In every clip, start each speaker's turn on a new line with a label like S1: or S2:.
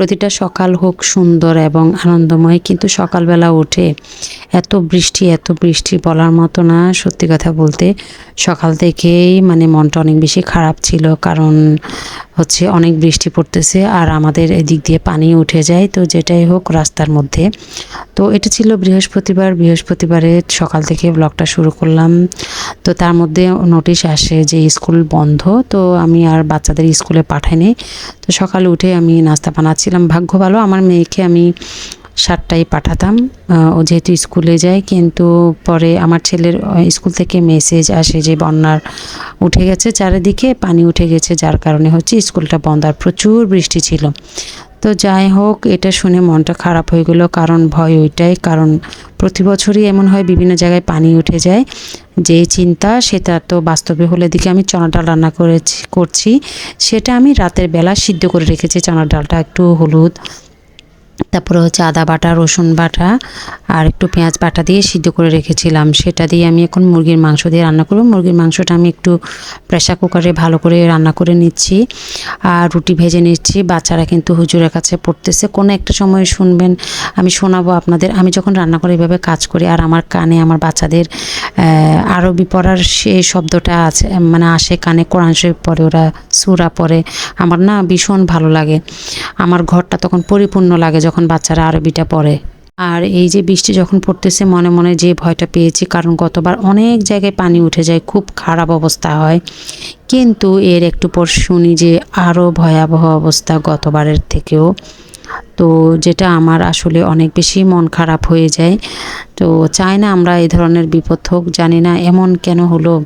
S1: প্রতিটা সকাল হোক সুন্দর এবং আনন্দময়, কিন্তু সকালবেলা উঠে এত বৃষ্টি এত বৃষ্টি বলার মতো না, সত্যি কথা বলতে। সকাল থেকেই মানে মনটা অনেক বেশি খারাপ ছিল, কারণ হচ্ছে অনেক বৃষ্টি পড়তেছে আর আমাদের এদিক দিয়ে পানি উঠে যায়, তো যেটাই হোক রাস্তার মধ্যে। তো এটা ছিল বৃহস্পতিবার। বৃহস্পতিবারে সকাল থেকে ব্লগটা শুরু করলাম। তো তার মধ্যে নোটিশ আসে যে স্কুল বন্ধ, তো আমি আর বাচ্চাদের স্কুলে পাঠাইনি। তো সকালে উঠে আমি নাস্তা বানাচ্ছিলাম। ভাগ্য ভালো, আমার মেয়েকে আমি সাতটায় পাঠাতাম। ও যেহেতু স্কুলে যায়, কিন্তু পরে আমার ছেলের স্কুল থেকে মেসেজ আসে যে বন্যার উঠে গেছে। চারিদিকে পানি উঠে গেছে, যার কারণে হচ্ছে স্কুলটা বন্ধ। আর প্রচুর বৃষ্টি ছিল। তো যাই হোক, এটা শুনে মনটা খারাপ হয়ে গেলো। কারণ ভয় ওইটাই। কারণ প্রতি বছরই এমন হয়, বিভিন্ন জায়গায় পানি উঠে যায়। যে চিন্তা, সেটা তো বাস্তবে হলে দিকে আমি চনা ডাল রান্না করেছি, করছি। সেটা আমি রাতের বেলা সিদ্ধ করে রেখেছি, চনা ডালটা একটু হলুদ তারপরে হচ্ছে আদা বাটা, রসুন বাটা আর একটু পেঁয়াজ বাটা দিয়ে সিদ্ধ করে রেখেছিলাম। সেটা দিয়ে আমি এখন মুরগির মাংস দিয়ে রান্না করব। মুরগির মাংসটা আমি একটু প্রেশার কুকারে ভালো করে রান্না করে নিচ্ছি। আর রুটি ভেজে নিচ্ছি। বাচ্চারা কিন্তু হুজুরের কাছে পড়তেছে। কোনো একটা সময় শুনবেন, আমি শোনাবো আপনাদের। আমি যখন রান্না করে এভাবে কাজ করি, আর আমার কানে, আমার বাচ্চাদের আরবি পড়ার সেই শব্দটা আছে মানে আসে কানে, কোরআন শরীফ পড়ে, ওরা সুরা পড়ে। আমার না ভীষণ ভালো লাগে। আমার ঘরটা তখন পরিপূর্ণ লাগে যখন বাচ্চারা আরবিটা পড়ে। আর এই যে বৃষ্টি যখন পড়তেছে, মনে মনে যে ভয়টা পেয়েছি, কারণ গতবার অনেক জায়গায় পানি উঠে যায়, খুব খারাপ অবস্থা হয়। কিন্তু এর একটু পর শুনি যে আরও ভয়াবহ অবস্থা গতবারের থেকেও। তো যেটা আমার আসলে অনেক বেশি মন খারাপ হয়ে যায়। তো চাই না আমরা এই ধরনের বিপদ হোক, জানি না এমন কেন হলো।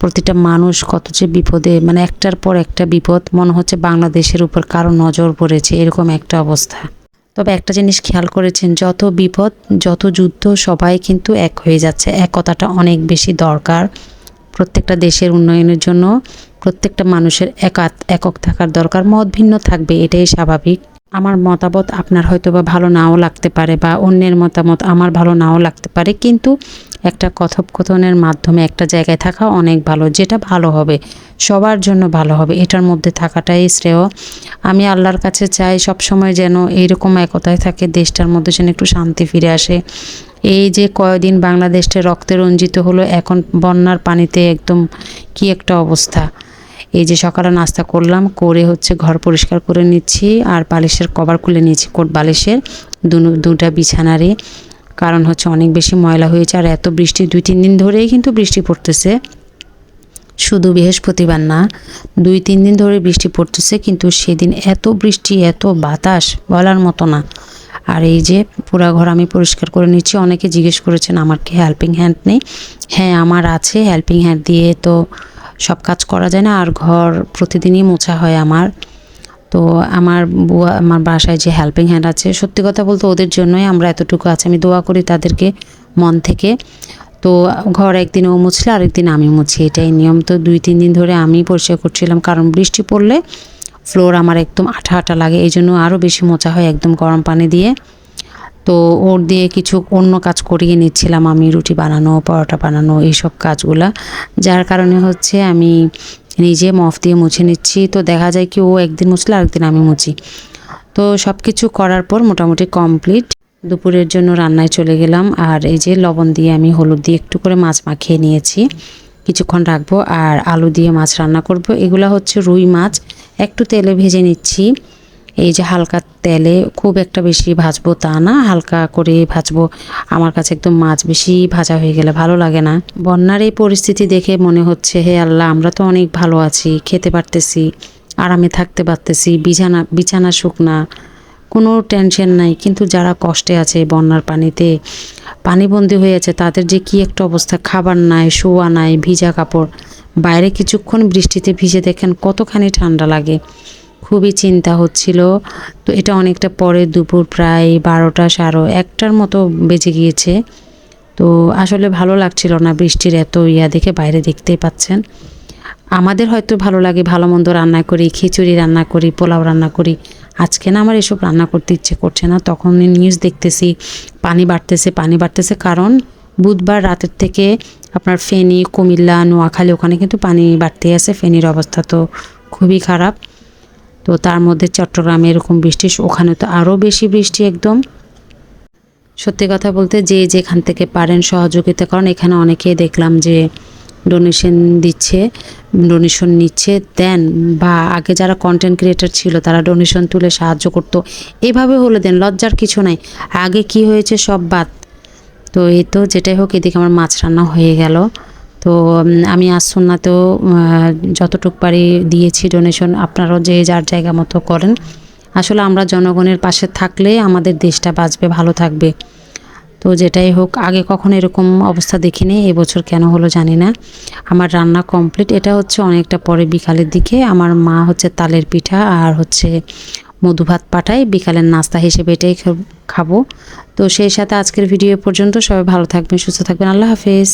S1: প্রতিটা মানুষ কত যে বিপদে মানে একটার পর একটা বিপদ, মনে হচ্ছে বাংলাদেশের উপর কারও নজর পড়েছে, এরকম একটা অবস্থা। তবে একটা জিনিস খেয়াল করেছেন, যত বিপদ, যত যুদ্ধ, সবাই কিন্তু এক হয়ে যাচ্ছে। একতাটা অনেক বেশি দরকার প্রত্যেকটা দেশের উন্নয়নের জন্য। প্রত্যেকটা মানুষের একাত, একক থাকার দরকার। মত ভিন্ন থাকবে, এটাই স্বাভাবিক। আমার মতামত আপনার হয়তো বা ভালো নাও লাগতে পারে বা অন্যের মতামত আমার ভালো নাও লাগতে পারে, কিন্তু একটা কথোপকথনের মাধ্যমে একটা জায়গায় থাকা অনেক ভালো, যেটা ভালো হবে, সবার জন্য ভালো হবে, এটার মধ্যে থাকাটাই শ্রেয়। আমি আল্লাহর কাছে চাই সব সময় যেন এইরকম একতায় থাকে, দেশটার মধ্যে যেন একটু শান্তি ফিরে আসে। এই যে কয়দিন বাংলাদেশটা রক্তে রঞ্জিত হলো, এখন বন্যার পানিতে একদম কি একটা অবস্থা। এই যে সকালে নাস্তা করলাম, করে হচ্ছে ঘর পরিষ্কার করে নিচ্ছি আর বালিশের কভার খুলে নিয়েছি কোট বালিশের দুটা বিছানারে কারণ হচ্ছে অনেক বেশি ময়লা হয়েছে আর এত বৃষ্টি দুই, তিন দিন ধরেই কিন্তু বৃষ্টি পড়তেছে। শুধু বৃহস্পতিবার না, দুই, তিন দিন ধরে বৃষ্টি পড়তেছে কিন্তু সেদিন এত বৃষ্টি, এত বাতাস বলার মতো না। আর এই যে পুরা ঘর আমি পরিষ্কার করে নিচ্ছি। অনেকে জিজ্ঞেস করেছেন, আমার কি হেল্পিং হ্যান্ড নেই? হ্যাঁ আমার আছে হেল্পিং হ্যান্ড দিয়ে তো সব কাজ করা যায় না, আর ঘর প্রতিদিনই মোছা হয় আমার। তো আমার বুয়া, আমার বাসায় যে হেল্পিং হ্যান্ড আছে, সত্যি কথা বলতে ওদের জন্যই আমরা এতটুকু আছে। আমি দোয়া করি তাদেরকে মন থেকে। তো ঘর একদিন ও মুছলে আরেকদিন আমি মুছি, এটাই নিয়ম। তো দুই, তিন দিন ধরে আমি পরিষ্কার করছিলাম, কারণ বৃষ্টি পড়লে ফ্লোর আমার একদম আঠা আঠা লাগে এই জন্য আরও বেশি মোচা হয় একদম গরম পানি দিয়ে। তো ওর দিয়ে কিছু অন্য কাজ করিয়ে নিচ্ছিলাম আমি, রুটি বানানো, পরোটা বানানো, এইসব কাজগুলা। যার কারণে হচ্ছে আমি নিজে মফ দিয়ে মুছে নিচ্ছি। তো দেখা যায় কি ও একদিন মুছলে আরেকদিন আমি মুছি। তো সব কিছু করার পর মোটামুটি কমপ্লিট। দুপুরের জন্য রান্নায় চলে গেলাম। আর এই যে লবণ দিয়ে আমি হলুদ দিয়ে একটু করে মাছ মাখিয়ে নিয়েছি। কিছুক্ষণ রাখব। আর আলু দিয়ে মাছ রান্না করব। এগুলা হচ্ছে রুই মাছ। একটু তেলে ভেজে নিচ্ছি। এই যে হালকা তেলে খুব একটা বেশি ভাজবো তা না, হালকা করে ভাজবো। আমার কাছে একদম মাছ বেশি ভাজা হয়ে গেলে ভালো লাগে না। বন্যার এই পরিস্থিতি দেখে মনে হচ্ছে, হে আল্লাহ, আমরা তো অনেক ভালো আছি, খেতে পারতেছি, আরামে থাকতে পারতেছি, বিছানা বিছানা শুকনা কোনো টেনশন নাই। কিন্তু যারা কষ্টে আছে বন্যার পানিতে, পানিবন্দী হয়ে আছে, তাদের যে কি একটা অবস্থা, খাবার নাই, শোয়া নাই, ভিজা কাপড়। বাইরে কিছুক্ষণ বৃষ্টিতে ভিজে দেখেন কতখানি ঠান্ডা লাগে। খুবই চিন্তা হচ্ছিল। তো এটা অনেকটা পরে দুপুর প্রায় বারোটা, সাড়ে একটার মতো বেজে গিয়েছে। তো আসলে ভালো লাগছিল না বৃষ্টির এত ইয়া দেখে বাইরে দেখতেই পাচ্ছেন। আমাদের হয়তো ভালো লাগে ভালো মন্দ রান্না করি, খিচুড়ি রান্না করি, পোলাও রান্না করি। আজকে না আমার এসব রান্না করতে ইচ্ছে করছে না। তখন নিউজ দেখতেছি, পানি বাড়তেছে পানি বাড়তেছে কারণ বুধবার রাতের থেকে আপনার ফেনী, কুমিল্লা, নোয়াখালী ওখানে কিন্তু পানি বাড়তে আছে। ফেনীর অবস্থা তো খুবই খারাপ। তো তার মধ্যে চট্টগ্রামে এরকম বৃষ্টি, ওখানে তো আরও বেশি বৃষ্টি একদম। সত্যি কথা বলতে যে যেখান থেকে পারেন সহযোগিতা করেন, এখানে অনেকেই দেখলাম যে ডোনেশন দিচ্ছে ডোনেশন নিচ্ছে, দেন বা আগে যারা কন্টেন্ট ক্রিয়েটার ছিল তারা ডোনেশন তুলে সাহায্য করতো। এভাবে হলে দেন, লজ্জার কিছু নাই। আগে কি হয়েছে সব বাদ। তো এই তো, যেটাই হোক, এদিকে আমার মাছ রান্না হয়ে গেল। তো আমি আসন্নাতেও যতটুক পারি দিয়েছি ডোনেশন আপনারাও যে যার জায়গা মতো করেন। আসলে আমরা জনগণের পাশে থাকলে আমাদের দেশটা বাঁচবে, ভালো থাকবে। তো যেটাই হোক, আগে কখনো এরকম অবস্থা দেখিনি, এবছর কেন হলো জানি না। আমার রান্না কমপ্লিট এটা হচ্ছে অনেকটা পরে বিকালের দিকে। আমার মা হচ্ছে তালের পিঠা আর হচ্ছে মধু ভাত পাঠায়, বিকালের নাস্তা হিসেবে এটাই খাব। তো সেই সাথে আজকের ভিডিও পর্যন্ত সবাই ভালো থাকবেন, সুস্থ থাকবেন। আল্লাহ হাফেজ।